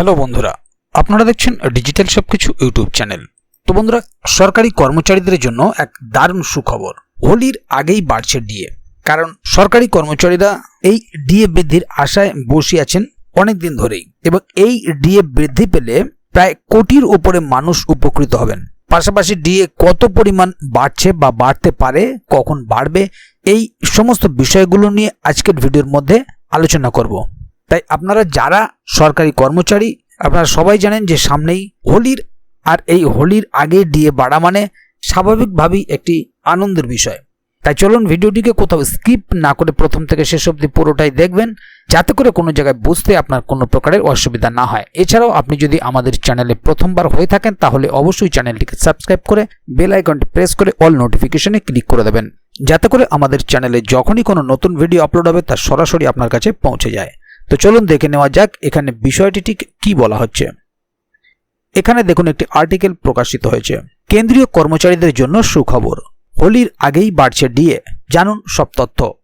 Hello বন্ধুরা, আপনারা দেখছেন ডিজিটাল সবকিছু ইউটিউব চ্যানেল। তো বন্ধুরা, সরকারি কর্মচারীদের জন্য এক দারুণ সুখবর, হোলির আগেই বাড়ছে ডিএ। কারণ সরকারি কর্মচারীরা এই ডিএ বৃদ্ধির আশায় বসে আছেন অনেক দিন ধরেই, এবং এই ডিএ বৃদ্ধি পেলে প্রায় কোটির উপরে মানুষ উপকৃত হবেন। পাশাপাশি ডিএ কত পরিমাণ বাড়ছে বা বাড়তে পারে, কখন বাড়বে, এই সমস্ত বিষয়গুলো নিয়ে আজকের ভিডিওর মধ্যে আলোচনা করব। তাই আপনারা যারা সরকারি কর্মচারী, আপনারা সবাই জানেন যে সামনেই হোলির, আর এই হোলির আগে ডিএ বাড়া মানে স্বাভাবিকভাবেই একটি আনন্দের বিষয়। তাই চলুন ভিডিওটিকে কোথাও স্কিপ না করে প্রথম থেকে শেষ অবধি পুরোটাই দেখবেন, যাতে করে কোনো জায়গায় বুঝতে আপনার কোনো প্রকারের অসুবিধা না হয়। এছাড়াও আপনি যদি আমাদের চ্যানেলে প্রথমবার হয়ে থাকেন, তাহলে অবশ্যই চ্যানেলটিকে সাবস্ক্রাইব করে বেল আইকনটি প্রেস করে অল নোটিফিকেশনে ক্লিক করে দেবেন, যাতে করে আমাদের চ্যানেলে যখনই কোনো নতুন ভিডিও আপলোড হবে, তা সরাসরি আপনার কাছে পৌঁছে যায়। তো চলুন দেখে নেওয়া যাক এখানে বিষয়টি ঠিক কি বলা হচ্ছে। এখানে দেখুন একটি আর্টিকেল প্রকাশিত হয়েছে। কেন্দ্রীয় কর্মচারীদের জন্য সুখবর। হোলির আগেই বাড়ছে ডিএ। জানুন সব তথ্য।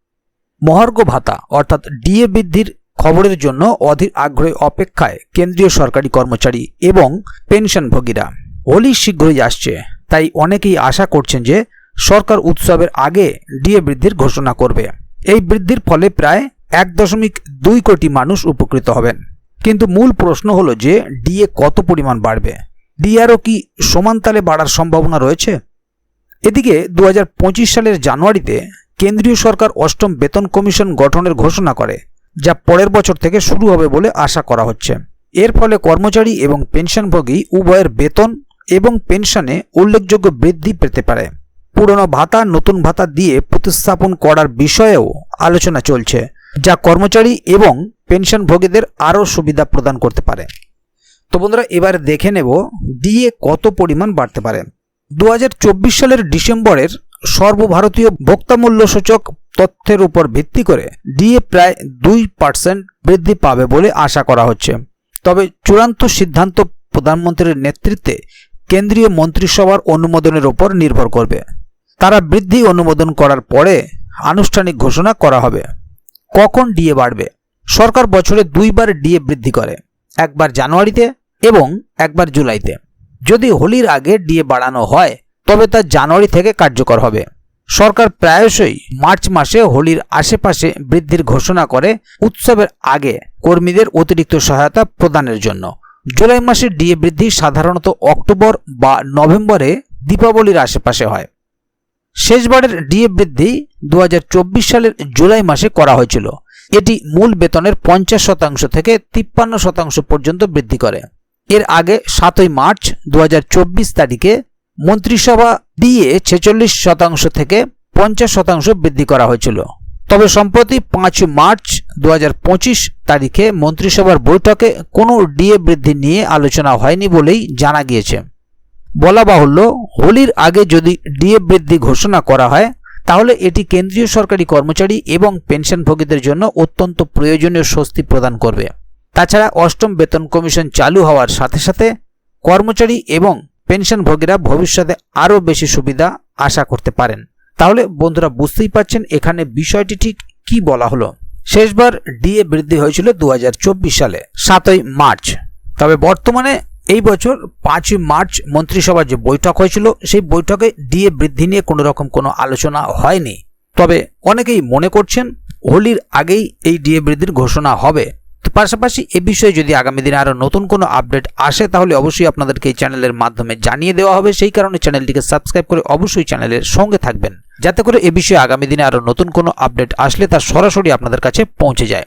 মহার্ঘ ভাতা, অর্থাৎ ডিএ বৃদ্ধির খবরের জন্য অধীর আগ্রহে অপেক্ষায় কেন্দ্রীয় সরকারি কর্মচারী এবং পেনশনভোগীরা। হোলি শীঘ্রই আসছে। তাই অনেকেই আশা করছেন যে সরকার উৎসবের আগে ডিএ বৃদ্ধির ঘোষণা করবে। এই বৃদ্ধির ফলে প্রায় এক দশমিক দুই কোটি মানুষ উপকৃত হবেন। কিন্তু মূল প্রশ্ন হলো যে ডিএ কত পরিমাণ বাড়বে? ডিআরও কি সমানতালে বাড়ার সম্ভাবনা রয়েছে? এদিকে দু হাজার পঁচিশ সালের জানুয়ারিতে কেন্দ্রীয় সরকার অষ্টম বেতন কমিশন গঠনের ঘোষণা করে, যা পরের বছর থেকে শুরু হবে বলে আশা করা হচ্ছে। এর ফলে কর্মচারী এবং পেনশনভোগী উভয়ের বেতন এবং পেনশনে উল্লেখযোগ্য বৃদ্ধি পেতে পারে। পুরনো ভাতা নতুন ভাতা দিয়ে প্রতিস্থাপন করার বিষয়েও আলোচনা চলছে। যা কর্মচারী এবং পেনশনভোগীদের আরও সুবিধা প্রদান করতে পারে। তো বন্ধুরা, এবার দেখে নেব ডিএ কত পরিমাণ বাড়তে পারে। দু হাজার চব্বিশ সালের ডিসেম্বরের সর্বভারতীয় ভোক্তামূল্য সূচক তথ্যের উপর ভিত্তি করে ডিএ প্রায় দুই পার্সেন্ট বৃদ্ধি পাবে বলে আশা করা হচ্ছে। তবে চূড়ান্ত সিদ্ধান্ত প্রধানমন্ত্রীর নেতৃত্বে কেন্দ্রীয় মন্ত্রিসভার অনুমোদনের উপর নির্ভর করবে। তারা বৃদ্ধি অনুমোদন করার পরে আনুষ্ঠানিক ঘোষণা করা হবে। কখন ডিএ বাড়বে? সরকার বছরে দুইবার ডিএ বৃদ্ধি করে, একবার জানুয়ারিতে এবং একবার জুলাইতে। যদি হোলির আগে ডিএ বাড়ানো হয়, তবে তা জানুয়ারি থেকে কার্যকর হবে। সরকার প্রায়শই মার্চ মাসে হোলির আশেপাশে বৃদ্ধির ঘোষণা করে উৎসবের আগে কর্মীদের অতিরিক্ত সহায়তা প্রদানের জন্য। জুলাই মাসে ডিএ বৃদ্ধি সাধারণত অক্টোবর বা নভেম্বরে দীপাবলির আশেপাশে হয়। শেষবারের ডিএ বৃদ্ধি দু হাজার চব্বিশ সালের জুলাই মাসে করা হয়েছিল। এটি মূল বেতনের পঞ্চাশ শতাংশ থেকে তিপ্পান্ন শতাংশ পর্যন্ত বৃদ্ধি করে। এর আগে সাতই মার্চ দু হাজার চব্বিশ তারিখে মন্ত্রিসভা দিয়ে ছেচল্লিশ শতাংশ থেকে পঞ্চাশ শতাংশ বৃদ্ধি করা হয়েছিল। তবে সম্প্রতি পাঁচ মার্চ দু হাজার পঁচিশ তারিখে মন্ত্রিসভার বৈঠকে কোনো ডিএ বৃদ্ধি নিয়ে আলোচনা হয়নি বলেই জানা গিয়েছে। বলা বাহুল্য, হোলির আগে যদি ডিএ বৃদ্ধি ঘোষণা করা হয়, তাহলে এটি কেন্দ্রীয় সরকারি কর্মচারী এবং পেনশনভোগীদের জন্য অত্যন্ত প্রয়োজনীয় স্বস্তি প্রদান করবে। তাছাড়া অষ্টম বেতন কমিশন চালু হওয়ার সাথে সাথে কর্মচারী এবং পেনশনভোগীরা ভবিষ্যতে আরও বেশি সুবিধা আশা করতে পারেন। তাহলে বন্ধুরা বুঝতেই পারছেন এখানে বিষয়টি ঠিক কি বলা হলো। শেষবার ডিএ বৃদ্ধি হয়েছিল দু হাজার চব্বিশ সালে, সাতই মার্চ। তবে বর্তমানে এই বছর পাঁচই মার্চ মন্ত্রিসভার যে বৈঠক হয়েছিল, সেই বৈঠকে ডিএ বৃদ্ধি নিয়ে কোনো রকম কোনো আলোচনা হয়নি। তবে অনেকেই মনে করছেন, হোলির আগেই এই ডিএ বৃদ্ধির ঘোষণা হবে। পাশাপাশি এ বিষয়ে যদি আগামী দিনে আরও নতুন কোনো আপডেট আসে, তাহলে অবশ্যই আপনাদেরকে এই চ্যানেলের মাধ্যমে জানিয়ে দেওয়া হবে। সেই কারণে চ্যানেলটিকে সাবস্ক্রাইব করে অবশ্যই চ্যানেলের সঙ্গে থাকবেন, যাতে করে এ বিষয়ে আগামী দিনে আরও নতুন কোনো আপডেট আসলে তা সরাসরি আপনাদের কাছে পৌঁছে যায়।